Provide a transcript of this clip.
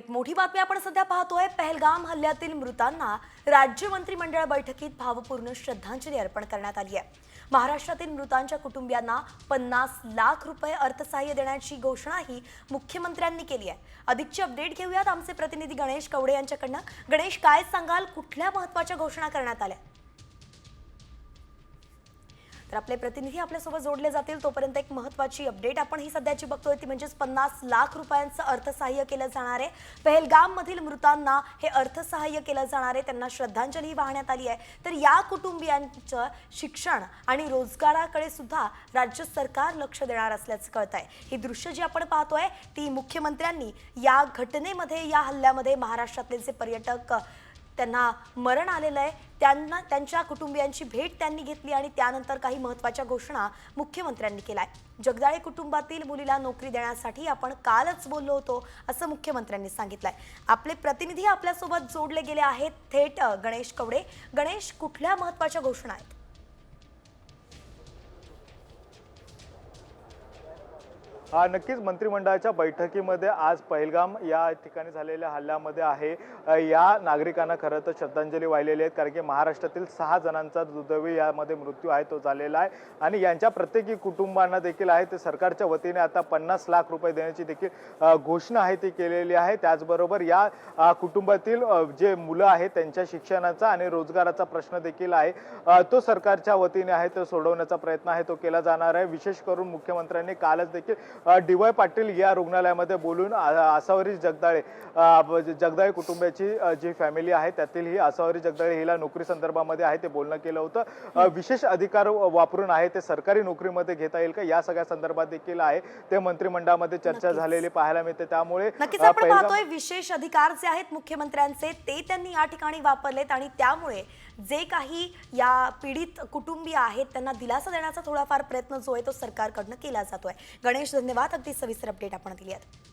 एक मोठी बातमी आपण सध्या पाहतोय. पहलगाम हल्ल्यातील मृतांना राज्य मंत्रिमंडळ बैठकीत भावपूर्ण श्रद्धांजली अर्पण करण्यात आली आहे. महाराष्ट्रातील मृतांच्या कुटुंबियांना पन्नास लाख रुपये अर्थसहाय्य देण्याची घोषणाही मुख्यमंत्र्यांनी केली आहे. अधिकची अपडेट घेऊयात. आमचे प्रतिनिधी गणेश कवडे यांच्याकडनं. गणेश काय सांगाल? कुठल्या महत्त्वाच्या घोषणा करण्यात आल्या? तर आपले प्रतिनिधी आपल्यासोबत जोडले जातील. तोपर्यंत एक महत्वाची अपडेट आपण ही सध्याची बघतोय. ती म्हणजेच पन्नास लाख रुपयांचं अर्थसहाय्य केलं जाणार आहे. पहलगाम मधील मृतांना हे अर्थसहाय्य केलं जाणार आहे. त्यांना श्रद्धांजली वाहण्यात आली आहे. तर या कुटुंबियांचं शिक्षण आणि रोजगाराकडे सुद्धा राज्य सरकार लक्ष देणार असल्याचं कळत आहे ही दृश्य जी आपण पाहतोय ती मुख्यमंत्र्यांनी या घटनेमध्ये या हल्ल्यामध्ये महाराष्ट्रातले जे पर्यटक त्यांना मरण आलेलं आहे. त्यांना त्यांच्या कुटुंबियांची भेट त्यांनी घेतली आणि त्यानंतर काही महत्त्वाच्या घोषणा मुख्यमंत्र्यांनी केल्या आहे जगदाळे कुटुंबातील मुलीला नोकरी देण्यासाठी आपण कालच बोललो होतो असं मुख्यमंत्र्यांनी सांगितलंय. आपले प्रतिनिधी आपल्यासोबत जोडले गेले आहेत थेट गणेश कवडे. गणेश कुठल्या महत्त्वाच्या घोषणा आहेत? हा नक्कीच मंत्रिमंडळाच्या बैठकीमध्ये आज पहिलगाम या ठिकाणी झालेल्या हल्ल्यामध्ये आहे. या नागरिकांना खरं तर श्रद्धांजली वाहिलेली आहेत कारण की महाराष्ट्रातील सहा जणांचा दुर्दैवी यामध्ये मृत्यू आहे तो झालेला आहे. आणि यांच्या प्रत्येकी कुटुंबांना देखील आहे ते सरकारच्या वतीने आता पन्नास लाख रुपये देण्याची देखील घोषणा आहे ती केलेली आहे. त्याचबरोबर या कुटुंबातील जे मुलं आहेत त्यांच्या शिक्षणाचा आणि रोजगाराचा प्रश्न देखील आहे. तो सरकारच्या वतीने आहे तो सोडवण्याचा प्रयत्न आहे तो केला जाणार आहे. विशेष करून मुख्यमंत्र्यांनी कालच देखील डी वाय पाटील या रुग्णालयामध्ये बोलून आसावरी जगदाळे जगदाळे कुटुंबाची जी फॅमिली आहे त्यातील ही आसावरी जगदाळे हिला नोकरी संदर्भामध्ये आहे ते बोलणं केलं होतं. विशेष अधिकार वापरून आहे ते सरकारी नोकरीमध्ये घेता येईल का? या सगळ्या संदर्भात देखील आहे. ते मंत्रिमंडळामध्ये चर्चा. झालेली पाहायला मिळते. त्यामुळे विशेष अधिकार जे आहेत मुख्यमंत्र्यांचे ते त्यांनी या ठिकाणी वापरलेत आणि त्यामुळे जे काही या पीडित कुटुंबीय आहेत त्यांना दिलासा देण्याचा थोडाफार प्रयत्न जो आहे तो सरकारकडनं केला जातोय. गणेश धन्यवाद धन्यवाद. अगदी सविस्तर अपडेट आपण दिली आहे.